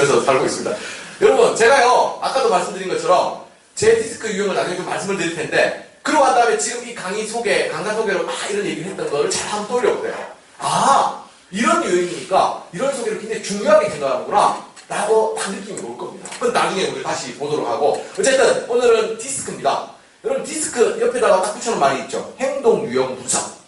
그래서 살고 있습니다. 여러분, 제가요, 아까도 말씀드린 것처럼 제 디스크 유형을 나중에 좀 말씀을 드릴 텐데, 그러고 난 다음에 지금 이 강의 소개, 강좌 소개로 막 이런 얘기를 했던 거를 잘 한번 떠올려보세요. 아, 이런 유형이니까 이런 소개를 굉장히 중요하게 생각하는구나. 라고 딱 느낌이 올 겁니다. 그건 나중에 우리 다시 보도록 하고. 어쨌든, 오늘은 디스크입니다. 여러분, 디스크 옆에다가 딱 붙여놓은 말이 있죠. 행동 유형 분석.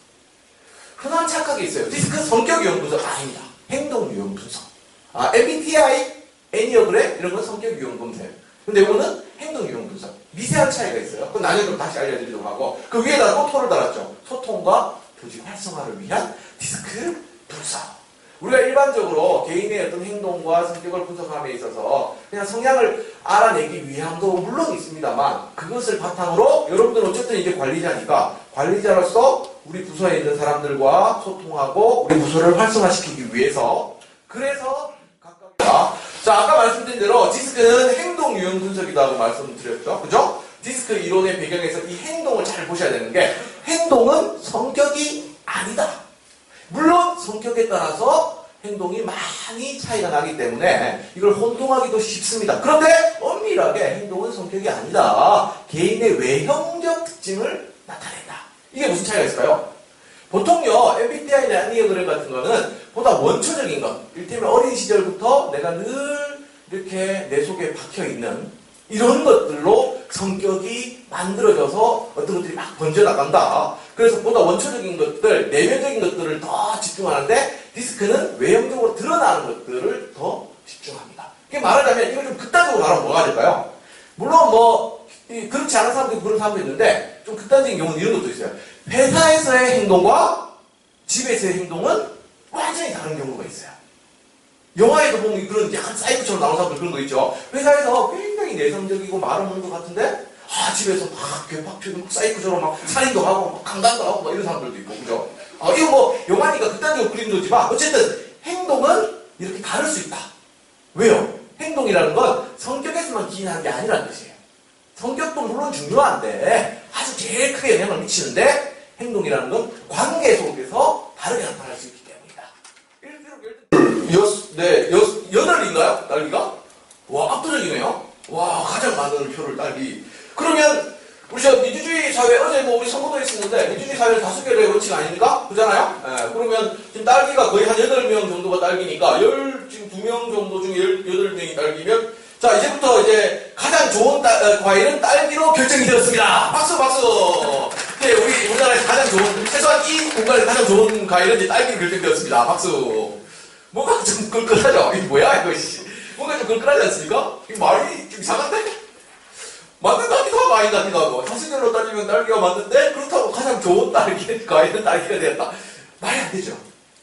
흔한 착각이 있어요. 디스크 성격 유형 분석 아닙니다. 행동 유형 분석. 아, MBTI, 애니어그램 이런 건 성격 유형 분석. 근데 이거는 행동 유형 분석. 미세한 차이가 있어요. 그건 나중에 좀 다시 알려드리도록 하고 그 위에다 또 토를 달았죠. 소통과 조직 활성화를 위한 디스크 분석. 우리가 일반적으로 개인의 어떤 행동과 성격을 분석함에 있어서 그냥 성향을 알아내기 위함도 물론 있습니다만 그것을 바탕으로 여러분들은 어쨌든 이제 관리자니까 관리자로서 우리 부서에 있는 사람들과 소통하고 우리 부서를 활성화시키기 위해서 그래서 각각 자 아까 말씀드린 대로 디스크는 행동 유형 분석이라고 말씀드렸죠 그죠? 디스크 이론의 배경에서 이 행동을 잘 보셔야 되는 게 행동은 성격이 아니다 물론 성격에 따라서 행동이 많이 차이가 나기 때문에 이걸 혼동하기도 쉽습니다. 그런데 엄밀하게 행동은 성격이 아니다. 개인의 외형적 특징을 나타낸다. 이게 무슨 차이가 있을까요? 보통요, MBTI나 애니어 그램 같은 거는 보다 원초적인 것, 일테면 어린 시절부터 내가 늘 이렇게 내 속에 박혀 있는 이런 것들로 성격이 만들어져서 어떤 것들이 막 번져나간다. 그래서 보다 원초적인 것들, 내면적인 것들을 더 집중하는데 디스크는 외형적으로 드러나는 것들을 더 집중합니다. 이게 말하자면 이걸 좀 극단적으로 말하면 뭐가 될까요? 물론 뭐 이, 그렇지 않은 사람도 그런 사람도 있는데 좀 극단적인 경우는 이런 것도 있어요. 회사에서의 행동과 집에서의 행동은 완전히 다른 경우가 있어요. 영화에도 보면 그런 약간 사이코처럼 나오는 사람들 그런 거 있죠. 회사에서 굉장히 내성적이고 말 없는 것 같은데 아 집에서 막 괴팍튀고 막 사이코처럼 막 살인도 하고 막 강간도 하고 막 이런 사람들도 있고 그죠? 아 이거 뭐 영화니까 극단적으로 그린 거지만 어쨌든 행동은 이렇게 다를 수 있다. 왜요? 행동이라는 건 성격에서만 기인하는 게 아니라는 뜻이에요. 성격도 물론 중요한데 아주 제일 크게 영향을 미치는데 행동이라는 건 관계 속에서 다르게 나타날 수 있기 여섯, 네, 여섯, 여덟인가요? 딸기가? 와, 압도적이네요. 와, 가장 많은 표를 딸기. 그러면 우리 저 민주주의 사회 어제 뭐 우리 선거도 했었는데 민주주의 사회는 다섯 개의 원칙 아닙니까? 그잖아요. 예, 그러면 지금 딸기가 거의 한 여덟 명 정도가 딸기니까 열 지금 두명 정도 중에 열 여덟 명이 딸기면 자 이제부터 이제 가장 좋은 딸- 어, 과일은 딸기로 결정이 되었습니다. 박수 박수. 네, 우리 우리나라에서 가장 좋은 최소한 이 공간에서 가장 좋은 과일은 이제 딸기로 결정되었습니다. 박수. 뭔가 좀 끌끌하죠? 이게 뭐야 이거 씨. 뭔가 좀 끌끌하지 않습니까? 이 말이 좀 이상한데? 맞는 아닌 딸기도 하고 사실대로 따지면 딸기가 맞는데 그렇다고 가장 좋은 딸기 과일은 딸기가 되었다 말이 안 되죠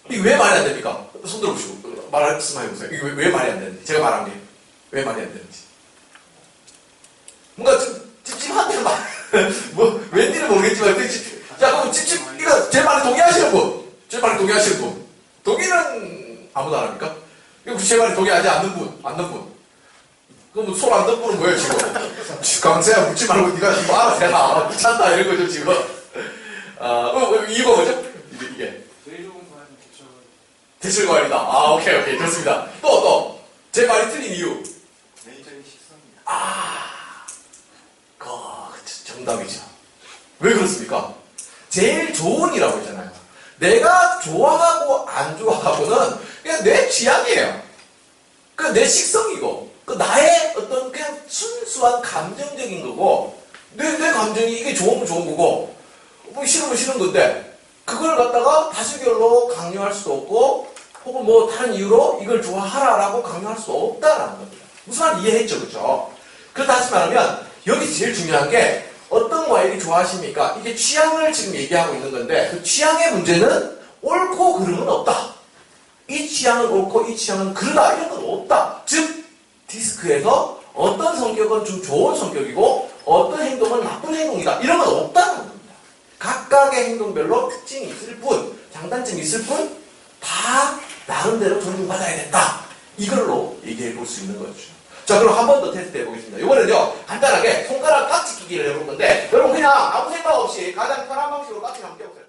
이게 왜 말이 안 됩니까? 손 들어보시고 말씀해 보세요 이게 왜, 왜 말이 안 되는지 제가 말한 게 왜 말이 안 되는지 뭔가 좀 찝찝한데 말, 뭐 왠지는 모르겠지만 찝찝 자 그럼 찝찝 이거 제 말에 동의하시는 분 제 말에 동의하시는 분 아무도 안 합니까? 제 말에 동의하지 않는 분 않는 분? 그럼 손 안 덮고는 뭐예요 지금? 강세야 묻지 말고 네가 뭐 알아서 해라 귀찮다 이런 거죠 지금. 아 어, 어, 이거 뭐죠? 이게, 대처 대실과일이다. 아 오케이 오케이. 좋습니다. 또 또. 제 말이 틀린 이유. 매니저의 식성입니다. 아 그, 정답이죠. 왜 그렇습니까? 제일 좋은이라고 했잖아요. 내가 좋아하고 안 좋아하고는 그냥 내 취향이에요 그내 식성이고 그 나의 어떤 그냥 순수한 감정적인 거고 내, 내 감정이 이게 좋으면 좋은 거고 뭐 싫으면 싫은 건데 그걸 갖다가 다수결로 강요할 수도 없고 혹은 뭐 다른 이유로 이걸 좋아하라라고 강요할 수 없다라는 겁니다. 무슨 말 이해했죠, 그렇죠? 그렇다 하지 말하면 여기 제일 중요한 게 어떤 과일이 좋아하십니까? 이게 취향을 지금 얘기하고 있는 건데 그 취향의 문제는 옳고 그름은 없다. 이 취향은 옳고 이 취향은 그르다 이런 건 없다. 즉 디스크에서 어떤 성격은 좀 좋은 성격이고 어떤 행동은 나쁜 행동이다 이런 건 없다는 겁니다. 각각의 행동별로 특징이 있을 뿐 장단점이 있을 뿐 다 나름대로 존중받아야 된다. 이걸로 얘기해 볼 수 있는 거죠. 자 그럼 한 번 더 테스트 해보겠습니다. 이번에는요 간단하게 손가락 깍지 끼기를 해볼 건데 여러분 그냥 아무 생각 없이 가장 편한 방식으로 깍지 한번 껴보세요.